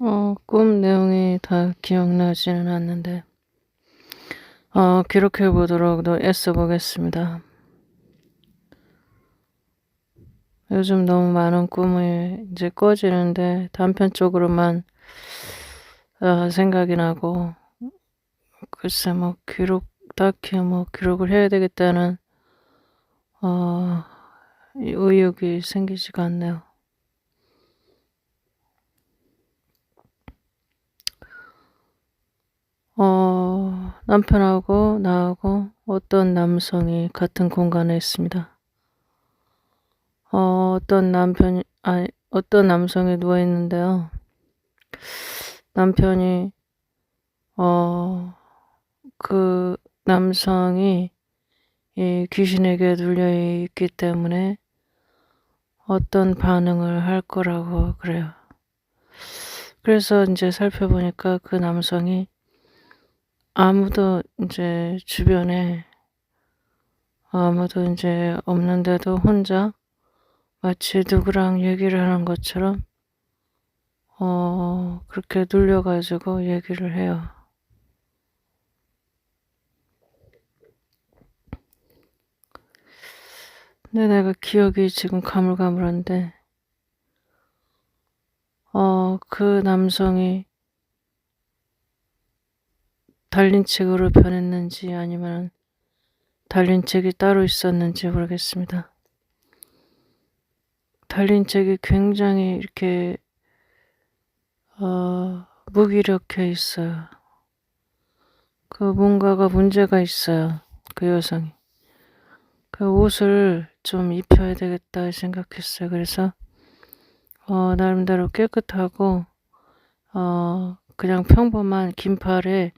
어, 꿈 내용이 다 기억나지는 않는데, 어, 기록해 보도록 또 애써 보겠습니다. 요즘 너무 많은 꿈이 이제 꺼지는데 단편적으로만 어, 생각이 나고, 글쎄 뭐 기록, 딱히 뭐 기록을 해야 되겠다는, 어, 이 의욕이 생기지가 않네요. 어, 남편하고 나하고 어떤 남성이 같은 공간에 있습니다. 어, 어떤 남편이, 아니, 어떤 남성이 누워 있는데요. 남편이, 어, 그 남성이 이 귀신에게 눌려 있기 때문에 어떤 반응을 할 거라고 그래요. 그래서 이제 살펴보니까 그 남성이 아무도 이제 주변에 아무도 이제 없는데도 혼자 마치 누구랑 얘기를 하는 것처럼 어 그렇게 눌려가지고 얘기를 해요. 근데 내가 기억이 지금 가물가물한데 어 그 남성이 달린 책으로 변했는지 아니면 달린 책이 따로 있었는지 모르겠습니다. 달린 책이 굉장히 이렇게 어, 무기력해 있어요. 그 뭔가가 문제가 있어요. 그 여성이. 그 옷을 좀 입혀야 되겠다 생각했어요. 그래서 어, 나름대로 깨끗하고 어, 그냥 평범한 긴팔에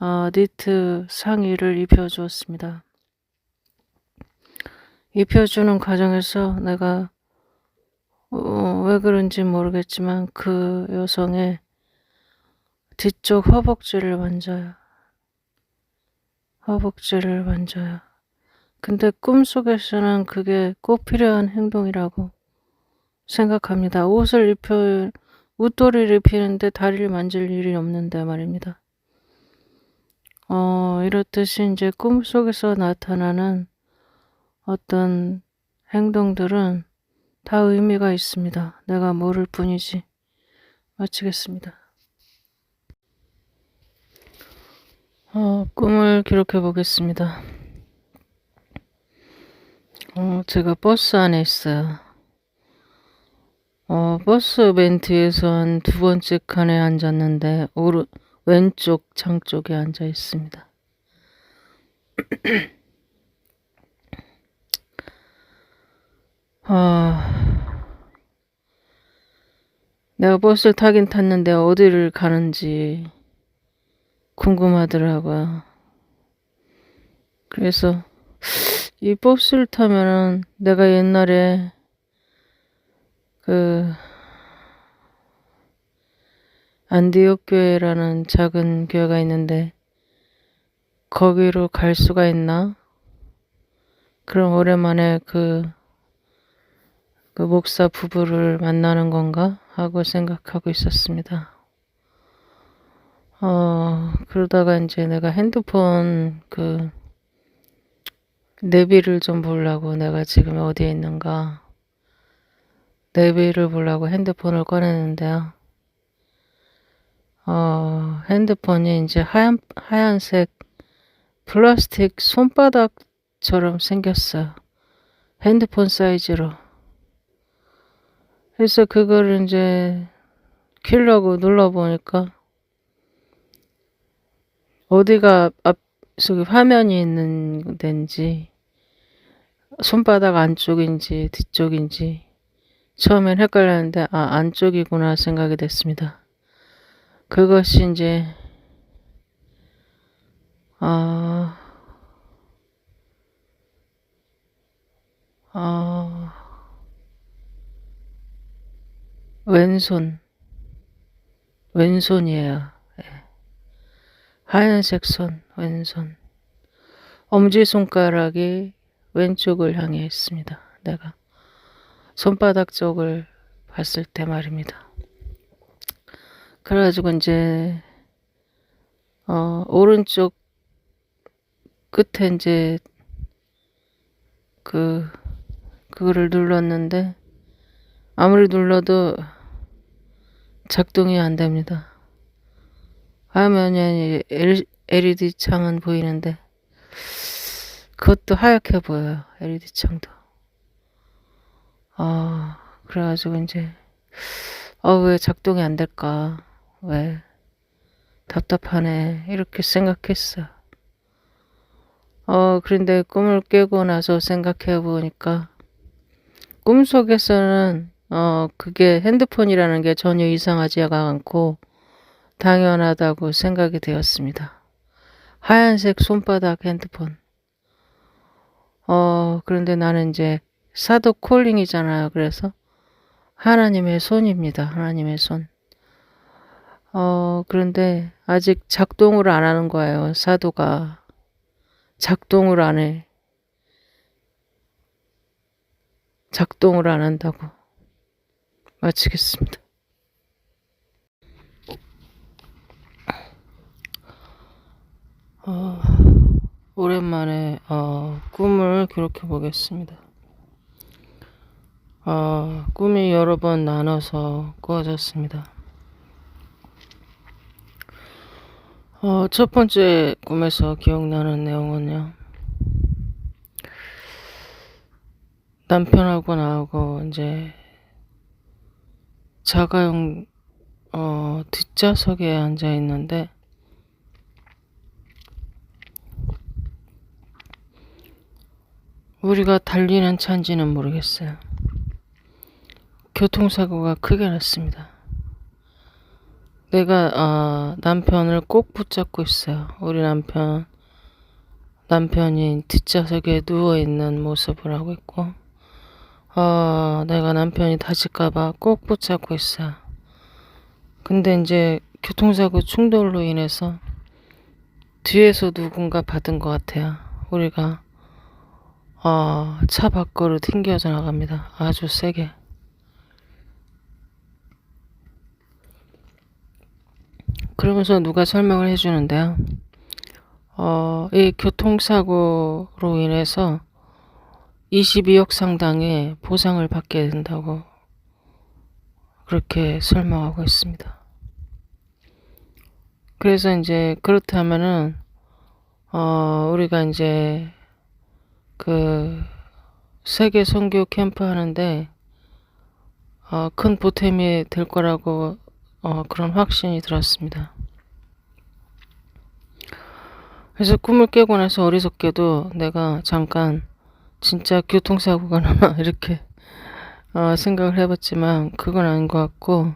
어, 니트 상의를 입혀주었습니다. 입혀주는 과정에서 내가 어, 왜 그런지 모르겠지만 그 여성의 뒤쪽 허벅지를 만져요. 허벅지를 만져요. 근데 꿈속에서는 그게 꼭 필요한 행동이라고 생각합니다. 옷을 입혀, 웃도리를 입히는데 다리를 만질 일이 없는데 말입니다. 어, 이렇듯이 이제 꿈속에서 나타나는 어떤 행동들은 다 의미가 있습니다. 내가 모를 뿐이지. 마치겠습니다. 어, 꿈을 기록해 보겠습니다. 어, 제가 버스 안에 있어요. 어, 버스 맨 뒤에서 한 두 번째 칸에 앉았는데, 오른, 왼쪽 창 쪽에 앉아 있습니다. 아, 내가 버스를 타긴 탔는데 어디를 가는지 궁금하더라고요. 그래서 이 버스를 타면은 내가 옛날에 그 안디옥 교회라는 작은 교회가 있는데 거기로 갈 수가 있나? 그럼 오랜만에 그, 그 목사 부부를 만나는 건가? 하고 생각하고 있었습니다. 어, 그러다가 이제 내가 핸드폰 그 내비를 좀 보려고 내가 지금 어디에 있는가 내비를 보려고 핸드폰을 꺼내는데요. 어, 핸드폰이 이제 하얀, 하얀색 플라스틱 손바닥처럼 생겼어요. 핸드폰 사이즈로. 그래서 그거를 이제 키려고 눌러보니까 어디가 앞 속에 화면이 있는 데인지 손바닥 안쪽인지 뒤쪽인지 처음엔 헷갈렸는데 아 안쪽이구나 생각이 됐습니다. 그것이 이제 아, 아, 왼손, 왼손이에요. 예. 하얀색 손, 왼손. 엄지손가락이 왼쪽을 향해 있습니다. 내가 손바닥 쪽을 봤을 때 말입니다. 그래가지고 이제 어 오른쪽 끝에 이제 그 그거를 눌렀는데 아무리 눌러도 작동이 안 됩니다. 화면에 LED 창은 보이는데 그것도 하얗게 보여요. LED 창도. 아 그래가지고 이제 어왜 작동이 안 될까? 왜 답답하네 이렇게 생각했어. 어 그런데 꿈을 깨고 나서 생각해 보니까 꿈속에서는 어 그게 핸드폰이라는 게 전혀 이상하지가 않고 당연하다고 생각이 되었습니다. 하얀색 손바닥 핸드폰. 어 그런데 나는 이제 사도 콜링이잖아요. 그래서 하나님의 손입니다. 하나님의 손. 어 그런데 아직 작동을 안 하는 거예요. 사도가 작동을 안 해. 작동을 안 한다고. 마치겠습니다. 어, 오랜만에 어, 꿈을 기록해 보겠습니다. 어, 꿈이 여러 번 나눠서 꾸어졌습니다. 어, 첫 번째 꿈에서 기억나는 내용은요. 남편하고 나하고 이제 자가용 어, 뒷좌석에 앉아 있는데 우리가 달리는 차인지는 모르겠어요. 교통사고가 크게 났습니다. 내가 어, 남편을 꼭 붙잡고 있어요. 우리 남편 남편이 뒷좌석에 누워 있는 모습을 하고 있고 어, 내가 남편이 다칠까봐 꼭 붙잡고 있어요. 근데 이제 교통사고 충돌로 인해서 뒤에서 누군가 받은 것 같아요. 우리가 어, 차 밖으로 튕겨져 나갑니다. 아주 세게. 그러면서 누가 설명을 해주는데요. 어, 이 교통사고로 인해서 22억 상당의 보상을 받게 된다고 그렇게 설명하고 있습니다. 그래서 이제 그렇다면은 어, 우리가 이제 그 세계 선교 캠프 하는데 어, 큰 보탬이 될 거라고 어, 그런 확신이 들었습니다. 그래서 꿈을 깨고 나서 어리석게도 내가 잠깐 진짜 교통사고가 나나 이렇게 어, 생각을 해봤지만 그건 아닌 것 같고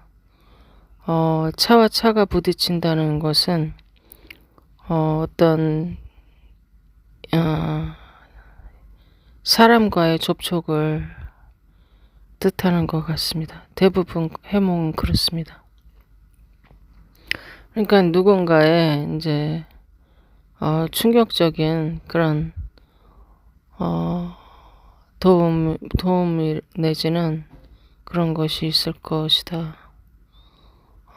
어, 차와 차가 부딪힌다는 것은 어, 어떤 어, 사람과의 접촉을 뜻하는 것 같습니다. 대부분 해몽은 그렇습니다. 그러니까 누군가의 이제 어, 충격적인 그런 어, 도움 도움이 내지는 그런 것이 있을 것이다.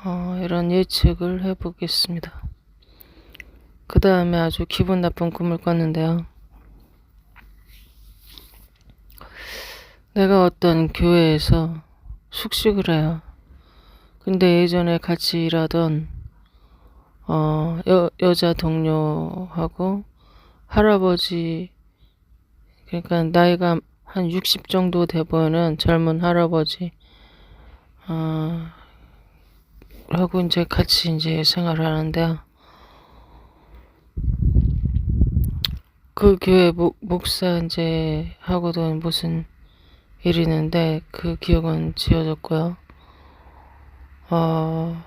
어, 이런 예측을 해보겠습니다. 그 다음에 아주 기분 나쁜 꿈을 꿨는데요. 내가 어떤 교회에서 숙식을 해요. 근데 예전에 같이 일하던 어, 여, 여자 동료하고 할아버지 그러니까 나이가 한 60 정도 돼 보이는 젊은 할아버지 어, 하고 이제 같이 이제 생활을 하는데요. 그 교회 목, 목사 이제 하고도 무슨 일이 있는데 그 기억은 지워졌고요. 어,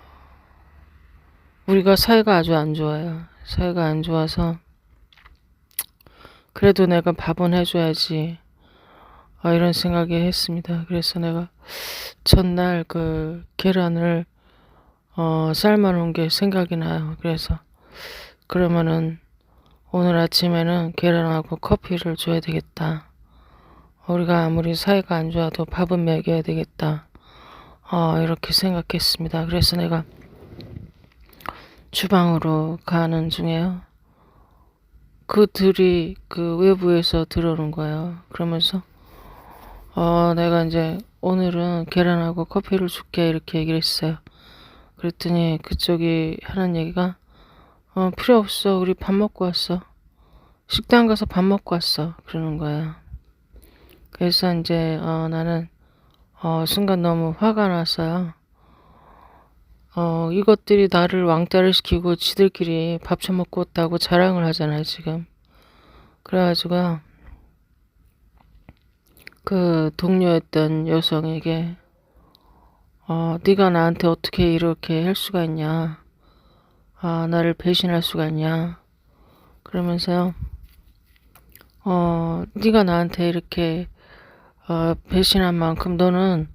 우리가 사이가 아주 안 좋아요. 사이가 안 좋아서 그래도 내가 밥은 해줘야지 어, 이런 생각이 했습니다. 그래서 내가 전날 그 계란을 어, 삶아놓은 게 생각이 나요. 그래서 그러면은 오늘 아침에는 계란하고 커피를 줘야 되겠다. 우리가 아무리 사이가 안 좋아도 밥은 먹여야 되겠다. 어, 이렇게 생각했습니다. 그래서 내가 주방으로 가는 중에요. 그들이 그 외부에서 들어오는 거예요. 그러면서 어 내가 이제 오늘은 계란하고 커피를 줄게 이렇게 얘기를 했어요. 그랬더니 그쪽이 하는 얘기가 어 필요 없어 우리 밥 먹고 왔어 식당 가서 밥 먹고 왔어 그러는 거예요. 그래서 이제 어 나는 어 순간 너무 화가 났어요. 어 이것들이 나를 왕따를 시키고 지들끼리 밥 처먹고 왔다고 자랑을 하잖아요 지금. 그래가지고 그 동료였던 여성에게 어 네가 나한테 어떻게 이렇게 할 수가 있냐 아 나를 배신할 수가 있냐 그러면서요 어 네가 나한테 이렇게 어 배신한 만큼 너는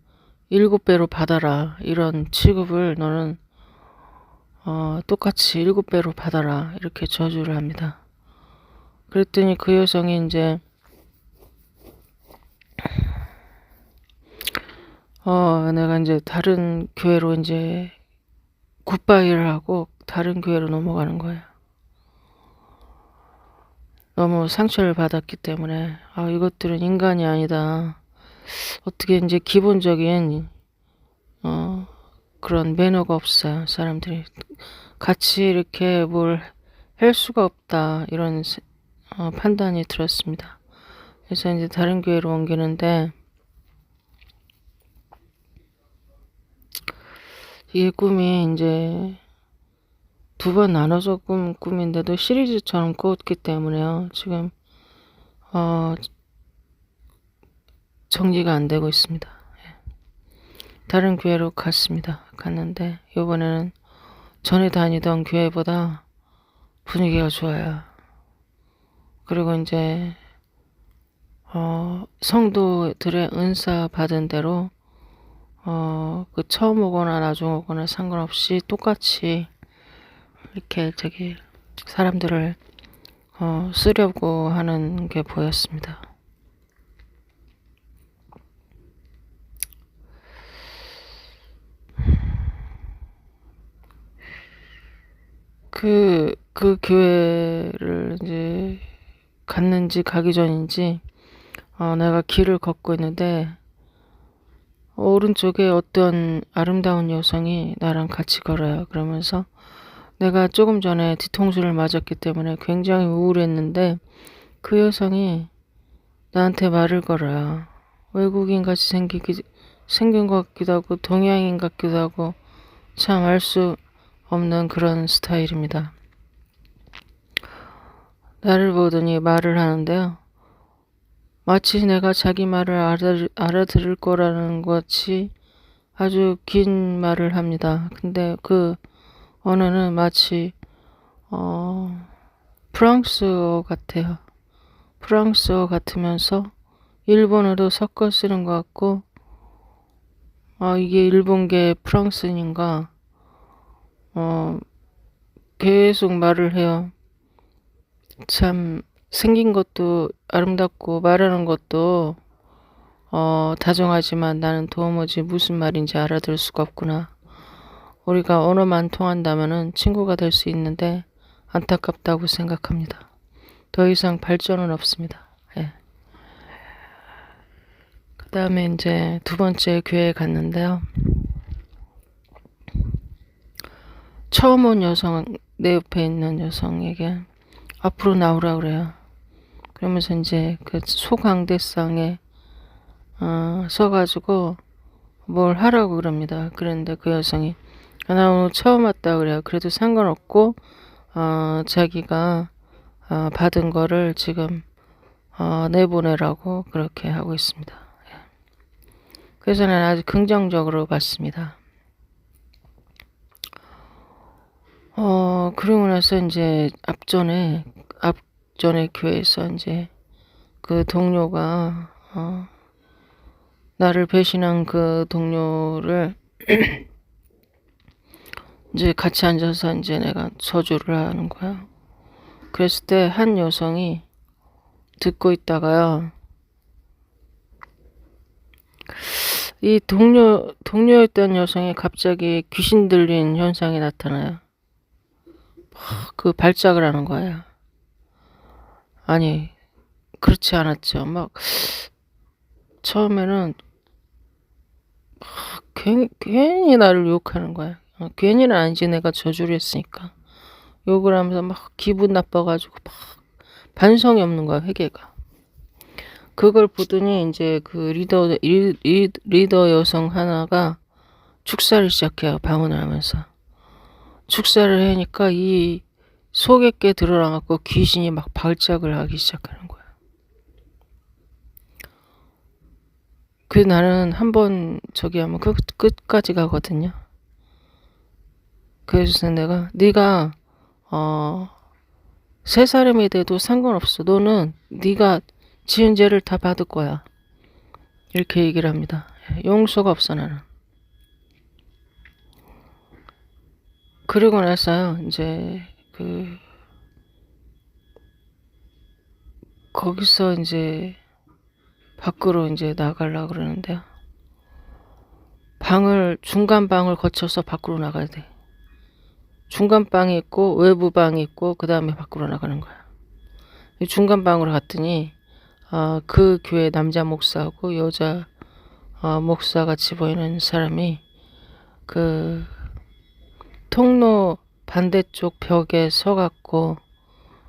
일곱 배로 받아라 이런 취급을 너는 어 똑같이 일곱 배로 받아라 이렇게 저주를 합니다. 그랬더니 그 여성이 이제 어 내가 이제 다른 교회로 이제 굿바이를 하고 다른 교회로 넘어가는 거예요. 너무 상처를 받았기 때문에 아 이것들은 인간이 아니다. 어떻게 이제 기본적인 어 그런 매너가 없어요. 사람들이 같이 이렇게 뭘 할 수가 없다 이런 세- 어, 판단이 들었습니다. 그래서 이제 다른 교회로 옮기는데 이 꿈이 이제 두 번 나눠서 꾼 꿈인데도 시리즈처럼 꿨기 때문에요. 지금 어 정리가 안 되고 있습니다. 예. 다른 교회로 갔습니다. 갔는데 이번에는 전에 다니던 교회보다 분위기가 좋아요. 그리고 이제 어 성도들의 은사 받은 대로 어, 그 처음 오거나 나중 오거나 상관없이 똑같이 이렇게 저기 사람들을 어, 쓰려고 하는 게 보였습니다. 그, 그 교회를 이제 갔는지 가기 전인지 어, 내가 길을 걷고 있는데 오른쪽에 어떤 아름다운 여성이 나랑 같이 걸어요. 그러면서 내가 조금 전에 뒤통수를 맞았기 때문에 굉장히 우울했는데 그 여성이 나한테 말을 걸어요. 외국인 같이 생기기, 생긴 것 같기도 하고 동양인 같기도 하고 참 알 수 없는 그런 스타일입니다. 나를 보더니 말을 하는데요. 마치 내가 자기 말을 알아, 알아들을 거라는 것 같이 아주 긴 말을 합니다. 근데 그 언어는 마치 어, 프랑스어 같아요. 프랑스어 같으면서 일본어도 섞어 쓰는 것 같고 아 이게 일본계 프랑스인가 어 계속 말을 해요. 참 생긴 것도 아름답고 말하는 것도 어, 다정하지만 나는 도무지 무슨 말인지 알아들을 수가 없구나. 우리가 언어만 통한다면은 친구가 될 수 있는데 안타깝다고 생각합니다. 더 이상 발전은 없습니다. 예. 그 다음에 이제 두 번째 교회에 갔는데요. 처음 온 여성, 내 옆에 있는 여성에게 앞으로 나오라 그래요. 그러면서 이제 그 소강대상에 어, 서가지고 뭘 하라고 그럽니다. 그런데 그 여성이 아, 나 오늘 처음 왔다 그래요. 그래도 상관없고 어, 자기가 어, 받은 거를 지금 어, 내보내라고 그렇게 하고 있습니다. 예. 그래서 는 아주 긍정적으로 봤습니다. 어, 그러고 나서 이제 앞전에, 앞전에 교회에서 이제 그 동료가, 어, 나를 배신한 그 동료를 이제 같이 앉아서 이제 내가 저주를 하는 거야. 그랬을 때 한 여성이 듣고 있다가요. 이 동료, 동료였던 여성이 갑자기 귀신 들린 현상이 나타나요. 그 발작을 하는 거야. 아니, 그렇지 않았죠. 막, 처음에는, 막 괜히, 괜히 나를 욕하는 거야. 어, 괜히는 아니지, 내가 저주를 했으니까. 욕을 하면서 막 기분 나빠가지고 막 반성이 없는 거야, 회개가. 그걸 보더니 이제 그 리더, 리, 리, 리 더 여성 하나가 축사를 시작해요, 방언을 하면서. 축사를 하니까 이 속에 게 드러나갖고 귀신이 막 발작을 하기 시작하는 거야. 그 나는 한 번 저기 하면 끝, 끝까지 가거든요. 그래서 내가 네가 어, 세 사람이 돼도 상관없어. 너는 네가 지은 죄를 다 받을 거야. 이렇게 얘기를 합니다. 용서가 없어 나는. 그러고 나서요. 이제 그 거기서 이제 밖으로 이제 나가려 그러는데요. 방을 중간 방을 거쳐서 밖으로 나가야 돼. 중간 방이 있고 외부 방이 있고 그 다음에 밖으로 나가는 거야. 이 중간 방으로 갔더니 어, 그 교회 남자 목사하고 여자 어, 목사 같이 보이는 사람이 그 통로 반대쪽 벽에 서갖고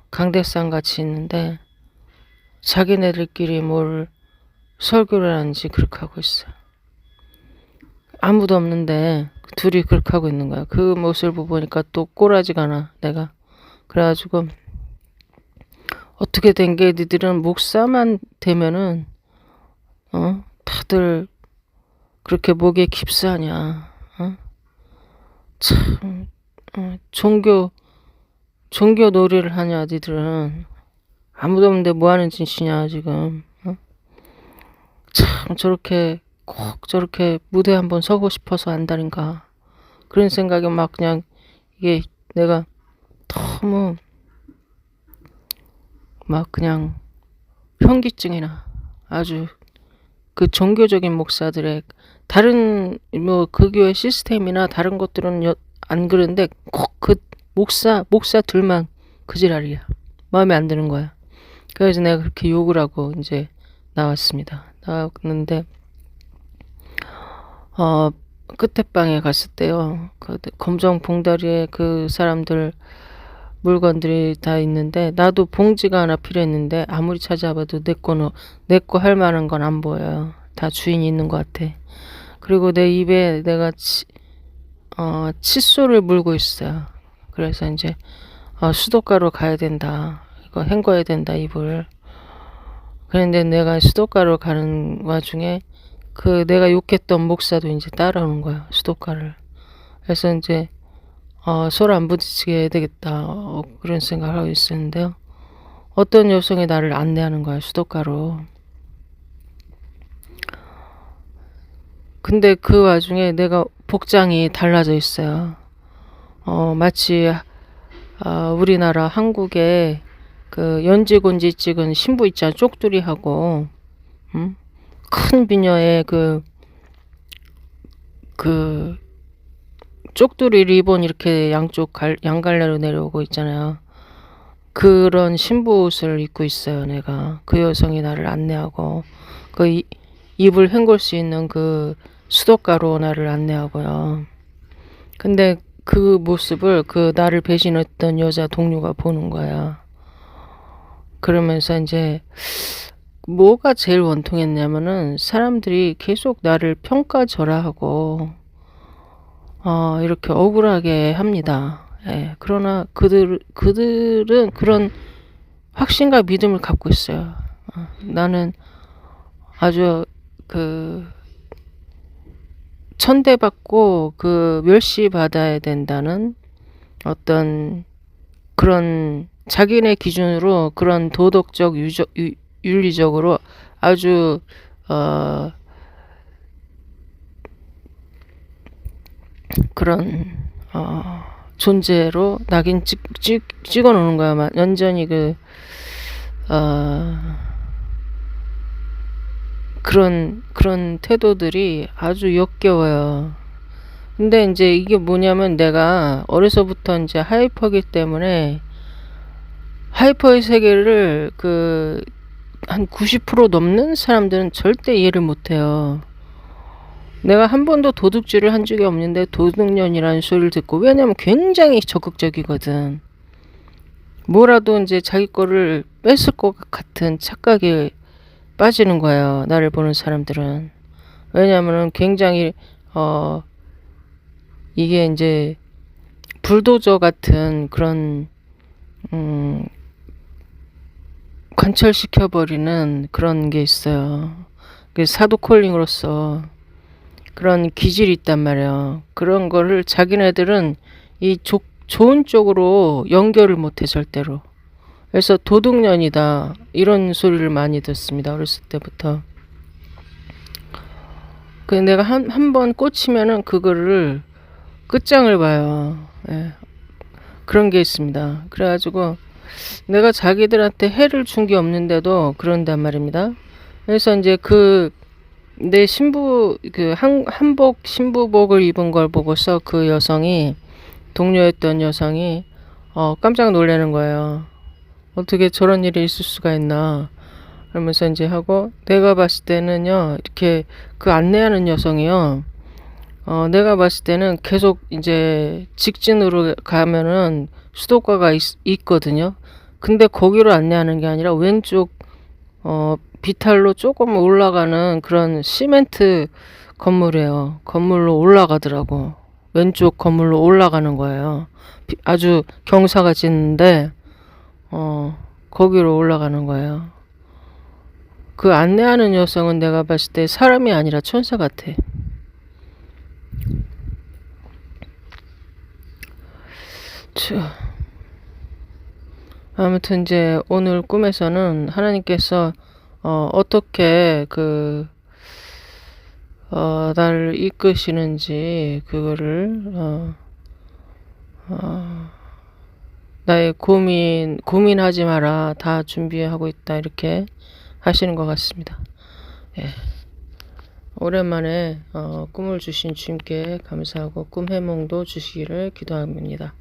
강대상 같이 있는데 자기네들끼리 뭘 설교를 하는지 그렇게 하고 있어. 아무도 없는데 둘이 그렇게 하고 있는 거야. 그 모습을 보니까 또 꼬라지가 나, 내가. 그래가지고, 어떻게 된 게 니들은 목사만 되면은, 어? 다들 그렇게 목에 깁스하냐, 어? 참, 어, 종교, 종교 놀이를 하냐, 니들은. 아무도 없는데 뭐 하는 짓이냐, 지금. 어? 참, 저렇게 꼭 저렇게 무대 한번 서고 싶어서 한다는가 그런 생각이 막 그냥 이게 내가 너무 막 그냥 현기증이나 아주 그 종교적인 목사들의 다른 뭐 그 교회 시스템이나 다른 것들은 여, 안 그런데 꼭 그 목사 목사 둘만 그 지랄이야. 마음에 안 드는 거야. 그래서 내가 그렇게 욕을 하고 이제 나왔습니다. 나왔는데 어, 끝에 방에 갔을 때요. 그 검정 봉다리에 그 사람들 물건들이 다 있는데 나도 봉지가 하나 필요했는데 아무리 찾아봐도 내 거는 내 거 할 만한 건 안 보여요. 다 주인이 있는 것 같아. 그리고 내 입에 내가 치, 어, 칫솔을 물고 있어요. 그래서 이제 어, 수도가로 가야 된다. 이거 헹궈야 된다 입을. 그런데 내가 수도가로 가는 와중에 그 내가 욕했던 목사도 이제 따라오는 거야 수도가를 그래서 이제 어, 서로 안 부딪히게 해야 되겠다. 어, 그런 생각을 하고 있었는데요. 어떤 여성이 나를 안내하는 거야 수도가로. 근데 그 와중에 내가 복장이 달라져 있어요. 어, 마치 어, 우리나라 한국에 그 연지곤지 찍은 신부 있잖아 쪽두리하고. 음? 큰 비녀에 그, 그, 쪽두리 리본 이렇게 양쪽 갈, 양갈래로 내려오고 있잖아요. 그런 신부 옷을 입고 있어요, 내가. 그 여성이 나를 안내하고, 그 이, 입을 헹굴 수 있는 그 수도가로 나를 안내하고요. 근데 그 모습을 그 나를 배신했던 여자 동료가 보는 거야. 그러면서 이제 뭐가 제일 원통했냐면은 사람들이 계속 나를 평가절하하고 어, 이렇게 억울하게 합니다. 예, 그러나 그들 그들은 그런 확신과 믿음을 갖고 있어요. 어, 나는 아주 그 천대받고 그 멸시받아야 된다는 어떤 그런 자기네 기준으로 그런 도덕적 유적, 유, 윤리적으로 아주 어 그런 어 존재로 낙인 찍, 찍, 찍어 놓는 거야. 막 완전히 그, 어, 그런, 그런 태도들이 아주 역겨워요. 근데 이제 이게 뭐냐면 내가 어려서부터 이제 하이퍼기 때문에 하이퍼의 세계를 그 한 90% 넘는 사람들은 절대 이해를 못 해요. 내가 한 번도 도둑질을 한 적이 없는데 도둑년이라는 소리를 듣고 왜냐면 굉장히 적극적이거든. 뭐라도 이제 자기 거를 뺏을 것 같은 착각에 빠지는 거예요. 나를 보는 사람들은. 왜냐면은 굉장히 어 이게 이제 불도저 같은 그런 음 관철시켜 버리는 그런 게 있어요. 그 사도 콜링으로서 그런 기질이 있단 말이에요. 그런 거를 자기네들은 이 조, 좋은 쪽으로 연결을 못해 절대로. 그래서 도둑년이다 이런 소리를 많이 듣습니다. 어렸을 때부터. 그 내가 한 한 번 꽂히면은 그거를 끝장을 봐요. 예. 그런 게 있습니다. 그래가지고 내가 자기들한테 해를 준 게 없는데도 그런단 말입니다. 그래서 이제 그 내 신부 그 한, 한복 신부복을 입은 걸 보고서 그 여성이 동료였던 여성이 어 깜짝 놀라는 거예요. 어떻게 저런 일이 있을 수가 있나. 그러면서 이제 하고 내가 봤을 때는요 이렇게 그 안내하는 여성이요 어 내가 봤을 때는 계속 이제 직진으로 가면은 수도가가 있, 있거든요 근데 거기로 안내하는 게 아니라 왼쪽 어 비탈로 조금 올라가는 그런 시멘트 건물이에요. 건물로 올라가더라고. 왼쪽 건물로 올라가는 거예요. 비- 아주 경사가 짖는데 어 거기로 올라가는 거예요. 그 안내하는 여성은 내가 봤을 때 사람이 아니라 천사 같아. 자, 아무튼 이제 오늘 꿈에서는 하나님께서 어, 어떻게 그 어, 나를 이끄시는지 그거를 어, 어, 나의 고민 고민하지 마라 다 준비하고 있다 이렇게 하시는 것 같습니다. 예. 오랜만에 어, 꿈을 주신 주님께 감사하고 꿈 해몽도 주시기를 기도합니다.